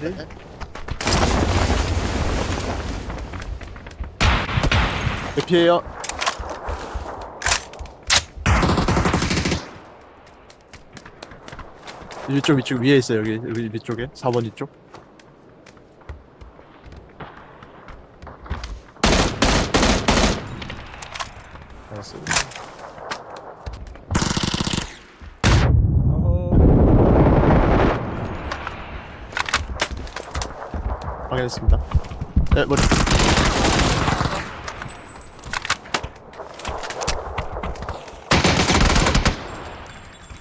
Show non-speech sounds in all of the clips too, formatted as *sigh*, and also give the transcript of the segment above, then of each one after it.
네? 몇 피해요? 이쪽 이쪽 위에 있어요 여기 여기 위쪽에 4번 이쪽 알았어요 확인했습니다. 네 머리.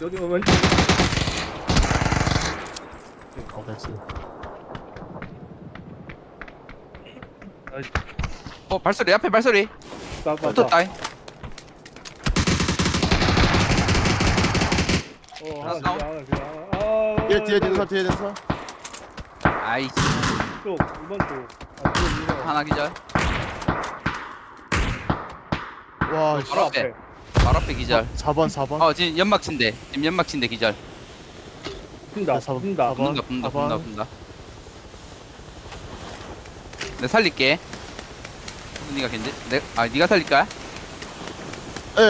여기 왼쪽 확인했어요 어 발소리 앞에 발소리. 나봐 붙었다. 어 하나 하나 다운. 그냥. 하나 그냥 아 뒤에 뒤에 den서 뒤에 den서 아이씨 쪽 2번 쪽 아 지금 이거 하나 기절. 와 바로 앞에. 바로 앞에 기절. 4번 4번? 어 지금 연막 친대. 지금 연막 친대 기절. 푼다 네, 사번. 푼다. 사번. 붙는다 붙는다 봐봐. 붙는다 붙는다. 내 살릴게. 니가 괜찮 내 아 니가 살릴까? 에 에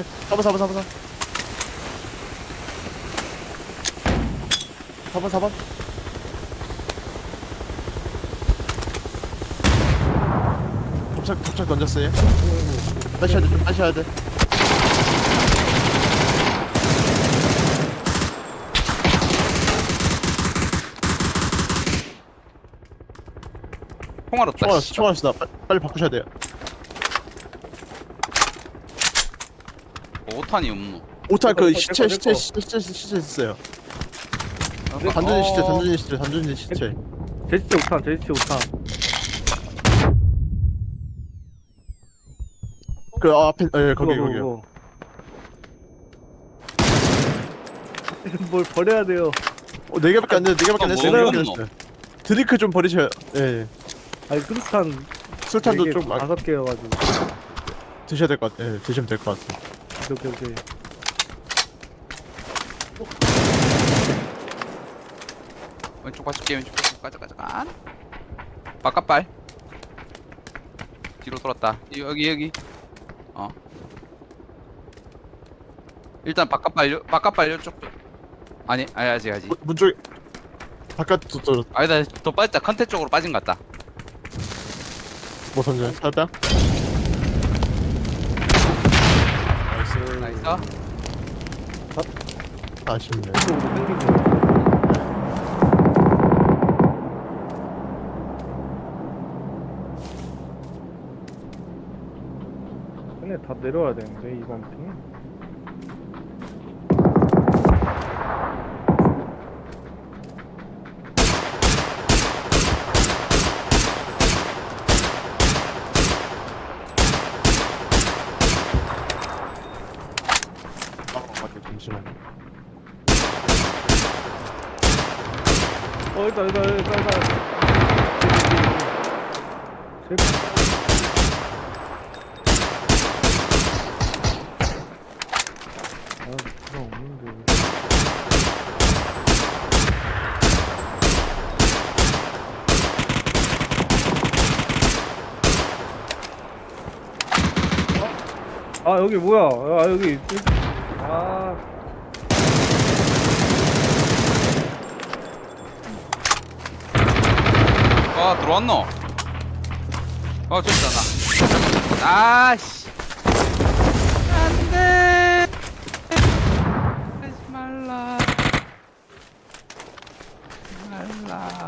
에 4번 4번 4번 4번. 4번 곱착 곱착 던졌어요. 다시 해야 돼 다시 해야 돼. 총알 없다 총알 씨. 총알 쓰다 빨리, 빨리 바꾸셔야 돼요. 뭐 5탄이 없노? 5탄 그 시체 시체. 시체 시체 시체 있어요. 어, 단전이 시체 어, 단전이 시체 단전이 시체. 제시체 5탄 제시체 5탄 그 앞에 예 거기 거기요 *laughs* 뭘 버려야 돼요 어, 네 개밖에 안 돼, 네 개밖에 안 어, 됐어요. 뭐네 개밖에 안? 됐어요. 드링크 좀 버리셔야. 예. 아니 수류탄 술탄도 네 개, 좀 아, 다섯 개여가지고 드셔야 될 것 같아. 예, 드시면 될 것 같아. 오케이 오케이 왼쪽 봐줄게 왼쪽 봐줄게 가자 가자 간 바깥발 뒤로 돌았다 여기 여기 어. 일단 바깥발 요 바깥발 요쪽. 아니 아니 아직 아직. 문- 문 쪽에 바깥도 또 아니다 더 빠졌다. 컨텐 쪽으로 빠진 것 같다. 뭐 선전 살짝. 나이스. 나이스. 아쉽네. 이쪽으로 당기고 다 내려와야 되는데 이번 팀 아, 맞게 잠시만. 어 일단 일단 일단 일단 제- 아 아 여기 뭐야? 아 여기. 아. 아 들어왔노? 어 저기 있다 아씨 안돼 하지 말라 말라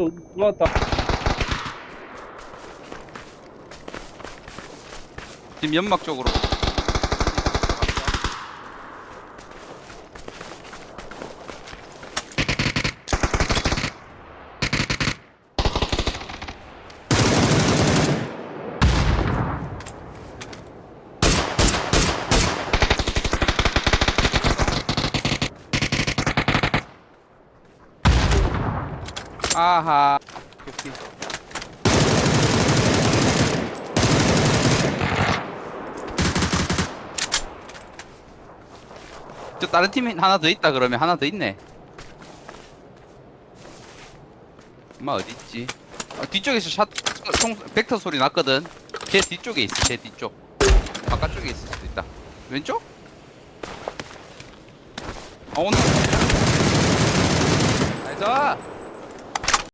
또 들어왔다. 지금 연막 쪽으로 아하. 오케이. 저 다른 팀에 하나 더 있다 그러면 하나 더 있네. 엄마 어디 있지? 아, 뒤쪽에서 샷 총, 벡터 소리 났거든. 제 뒤쪽에 있어 제 뒤쪽. 바깥쪽에 있을 수도 있다. 왼쪽? 아 온다 나이스